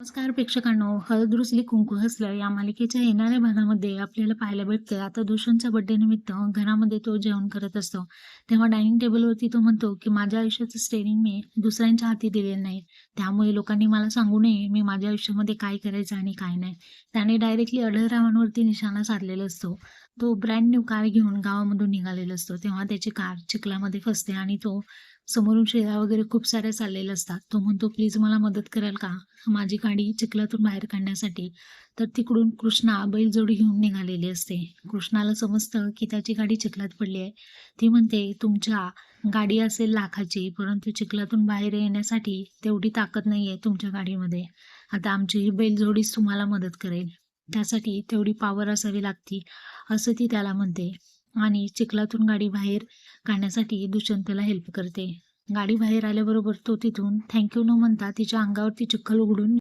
नमस्कार प्रेक्षकांनो. हळदरुसली कुंकू हसलं या मालिकेच्या येणाऱ्या भागामध्ये आपल्याला पाहायला भेटतं आता दूषणच्या बर्थडे निमित्त घरामध्ये तो जेवण करत असतो. तेव्हा डायनिंग टेबलवरती तो म्हणतो की माझ्या आयुष्याचं स्टेरिंग मी दुसऱ्यांच्या हाती दिलेलं नाही. त्यामुळे लोकांनी मला सांगू नये मी माझ्या आयुष्यामध्ये काय करायचं आणि काय नाही. त्याने डायरेक्टली अढळरावांवरती निशाणा साधलेला असतो. तो ब्रँड न्यू कार घेऊन गावामधून निघालेला असतो. तेव्हा त्याची कार चिखलामध्ये फसते आणि तो समोरून शेळ्या वगैरे खूप साऱ्या चाललेल्या असतात. तो म्हणतो प्लीज मला मदत कराल का? माझी गाडी चिखलातून बाहेर काढण्यासाठी तर तिकडून कृष्णा बैलजोडी घेऊन निघालेली असते. कृष्णाला समजतं की त्याची गाडी चिखलात पडली आहे. ती म्हणते तुमच्या गाडी असेल लाखाची परंतु चिखलातून बाहेर येण्यासाठी तेवढी ताकद नाही आहे तुमच्या गाडीमध्ये. आता आमची ही बैलजोडीच तुम्हाला मदत करेल. त्यासाठी तेवढी पॉवर असावी लागती असं ती त्याला म्हणते आणि चिखलातून गाडी बाहेर काढण्यासाठी दुष्यंतला हेल्प करते. गाडी बाहेर आल्याबरोबर तो तिथून थँक्यू न म्हणता तिच्या अंगावरती चिखल उघडून